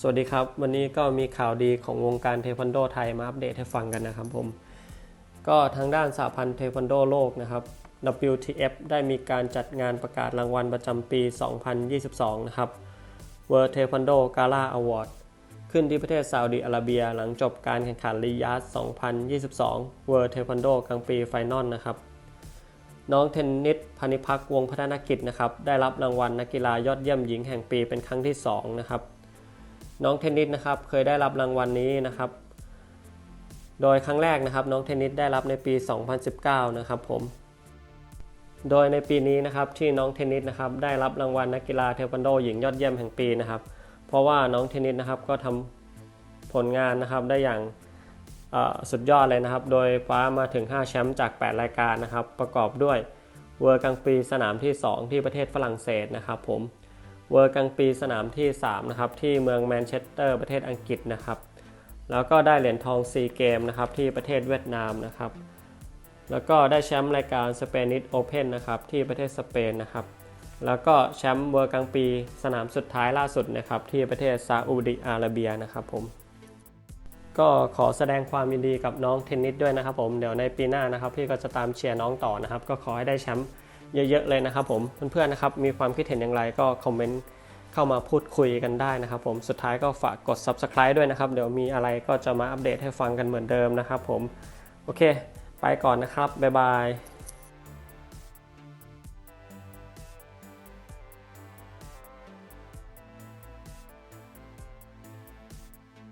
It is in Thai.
สวัสดีครับ วันนี้ก็มีข่าวดีของวงการเทควันโดไทยมาอัปเดตให้ฟังกันนะครับผม ก็ทางด้านสหพันธ์เทควันโดโลกนะครับ WTF ได้มีการจัดงานประกาศรางวัลประจำปี 2022 นะครับ World Taekwondo Gala Award ขึ้นที่ประเทศซาอุดิอาระเบีย หลังจบการแข่งขันริยาด2022 World Taekwondo กลางปีไฟนอลนะครับ น้องเทนนิสพานิพักวงพัฒนกิจนะครับ ได้รับรางวัลนักกีฬายอดเยี่ยมหญิงแห่งปีเป็นครั้งที่ 2 นะครับ น้องเทนนิสนะครับเคยได้รับรางวัลนี้นะครับ โดยครั้งแรกนะครับน้องเทนนิสได้รับในปี 2019 นะครับผม โดยในปีนี้นะครับที่น้องเทนนิสนะครับได้รับรางวัลนักกีฬาเทควันโดหญิงยอดเยี่ยมแห่งปีนะครับ เพราะว่าน้องเทนนิสนะครับก็ทำผลงานนะครับได้อย่างสุดยอดเลยนะครับ โดยคว้ามาถึง 5 แชมป์จาก 8 รายการนะครับ ประกอบด้วยเวอร์กลางปีสนามที่ 2 ที่ประเทศฝรั่งเศสนะครับผม เวอร์กลางปีสนามที่ 3 นะครับ ที่เมืองแมนเชสเตอร์ประเทศอังกฤษนะครับ แล้วก็ได้เหรียญทองซีเกมนะครับที่ประเทศเวียดนามนะครับ แล้วก็ได้แชมป์รายการสเปนิ s โอเพนนะครับที่ประเทศสเปนนะครับ แล้วก็แชมป์เวอร์กลางปีสนามสุดท้ายล่าสุดนะครับที่ประเทศซาอุดิอาระเบียนะครับผม ก็ขอแสดงความยินดีกับน้องเทนนิสด้วยนะครับผม เดี๋ยวในปีหน้านะครับพี่ก็จะตามเชียร์น้องต่อนะครับ ก็ขอให้ได้แชมป์ เยอะๆเลยนะครับผมเพื่อนๆนะครับมีความคิดเห็นอย่างไรก็คอมเมนต์เข้ามาพูดคุยกันได้นะครับผมสุดท้ายก็ฝากกด subscribe ด้วยนะครับ เดี๋ยวมีอะไรก็จะมาอัปเดตให้ฟังกันเหมือนเดิมนะครับผม โอเค ไปก่อนนะครับ บ๊ายบาย